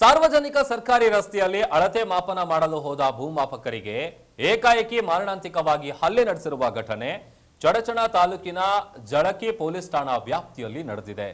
ಸಾರ್ವಜನಿಕ ಸರ್ಕಾರಿ ರಸ್ತೆಯಲ್ಲಿ ಅಳತೆ ಮಾಪನ ಮಾಡಲು ಹೋದ ಭೂಮಾಪಕರಿಗೆ ಏಕಾಏಕಿ ಮಾರಣಾಂತಿಕವಾಗಿ ಹಲ್ಲೆ ನಡೆಸಿರುವ ಘಟನೆ ಚಡಚಣ ತಾಲೂಕಿನ ಜಳಕಿ ಪೊಲೀಸ್ ಠಾಣಾ ವ್ಯಾಪ್ತಿಯಲ್ಲಿ ನಡೆದಿದೆ.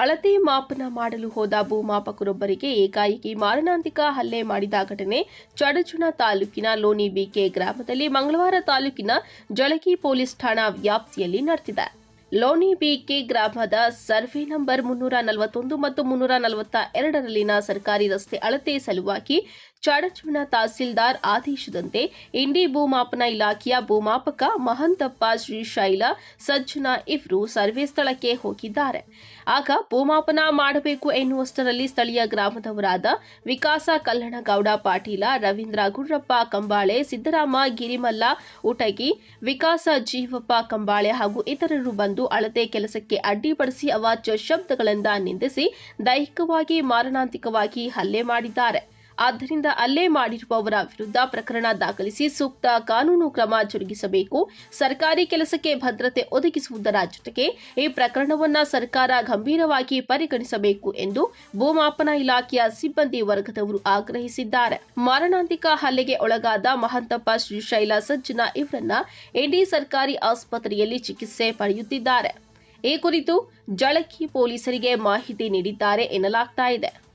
ಅಳತೆ ಮಾಪನ ಮಾಡಲು ಹೋದ ಭೂಮಾಪಕರೊಬ್ಬರಿಗೆ ಏಕಾಏಕಿ ಮಾರಣಾಂತಿಕ ಹಲ್ಲೆ ಮಾಡಿದ ಘಟನೆ ಚಡಚುಣ ತಾಲೂಕಿನ ಲೋನಿ ಬಿಕೆ ಗ್ರಾಮದಲ್ಲಿ ಮಂಗಳವಾರ ತಾಲೂಕಿನ ಜಳಕಿ ಪೊಲೀಸ್ ಠಾಣಾ ವ್ಯಾಪ್ತಿಯಲ್ಲಿ ನಡೆದಿದೆ. ಲೋನಿ ಬಿಕೆ ಗ್ರಾಮದ ಸರ್ವೆ ನಂಬರ್ ಮುನ್ನೂರ ನಲವತ್ತೊಂದು ಮತ್ತು ಮುನ್ನೂರ ನಲವತ್ತ ಎರಡರಲ್ಲಿನ ಸರ್ಕಾರಿ ರಸ್ತೆ ಅಳತೆ ಸಲುವಾಗಿ ಚಡಚಣ ತಹಸೀಲ್ದಾರ್ ಆದೇಶದಂತೆ ಇಂಡಿ ಭೂಮಾಪನ ಇಲಾಖೆಯ ಭೂಮಾಪಕ ಮಹಂತಪ್ಪ ಶ್ರೀಶೈಲ ಸಜ್ಜನ ಇವರು ಸರ್ವೆ ಸ್ಥಳಕ್ಕೆ ಹೋಗಿದ್ದಾರೆ. ಆಗ ಭೂಮಾಪನ ಮಾಡಬೇಕು ಎನ್ನುವಷ್ಟರಲ್ಲಿ ಸ್ಥಳೀಯ ಗ್ರಾಮದವರಾದ ವಿಕಾಸ ಕಲ್ಲಣಗೌಡ ಪಾಟೀಲ, ರವೀಂದ್ರ ಗುರ್ರಪ್ಪ ಕಂಬಾಳೆ, ಸಿದ್ದರಾಮ ಗಿರಿಮಲ್ಲ ಉಟಗಿ, ವಿಕಾಸ ಜೀವಪ್ಪ ಕಂಬಾಳೆ ಹಾಗೂ ಇತರರು ಬಂದು ಅಳತೆ ಕೆಲಸಕ್ಕೆ ಅಡ್ಡಿಪಡಿಸಿ ಅವಾಚ್ಯ ಶಬ್ದಗಳಿಂದ ನಿಂದಿಸಿ ದೈಹಿಕವಾಗಿ ಮಾರಣಾಂತಿಕವಾಗಿ ಹಲ್ಲೆ ಮಾಡಿದ್ದಾರೆ. ಆದ್ದರಿಂದ ಅಲ್ಲೇ ಮಾಡಿರುವವರ ವಿರುದ್ಧ ಪ್ರಕರಣ ದಾಖಲಿಸಿ ಸೂಕ್ತ ಕಾನೂನು ಕ್ರಮ ಜರುಗಿಸಬೇಕು. ಸರ್ಕಾರಿ ಕೆಲಸಕ್ಕೆ ಭದ್ರತೆ ಒದಗಿಸುವುದರ ಜೊತೆಗೆ ಈ ಪ್ರಕರಣವನ್ನ ಸರ್ಕಾರ ಗಂಭೀರವಾಗಿ ಪರಿಗಣಿಸಬೇಕು ಎಂದು ಭೂಮಾಪನ ಇಲಾಖೆಯ ಸಿಬ್ಬಂದಿ ವರ್ಗದವರು ಆಗ್ರಹಿಸಿದ್ದಾರೆ. ಮಾರಣಾಂತಿಕ ಹಲ್ಲೆಗೆ ಒಳಗಾದ ಮಹಂತಪ್ಪ ಶ್ರೀಶೈಲ ಸಜ್ಜನ ಇವರನ್ನ ಎಡಿ ಸರ್ಕಾರಿ ಆಸ್ಪತ್ರೆಯಲ್ಲಿ ಚಿಕಿತ್ಸೆ ಪಡೆಯುತ್ತಿದ್ದಾರೆ. ಈ ಕುರಿತು ಜಳಕಿ ಪೊಲೀಸರಿಗೆ ಮಾಹಿತಿ ನೀಡಿದ್ದಾರೆ ಎನ್ನಲಾಗ್ತಾ ಇದೆ.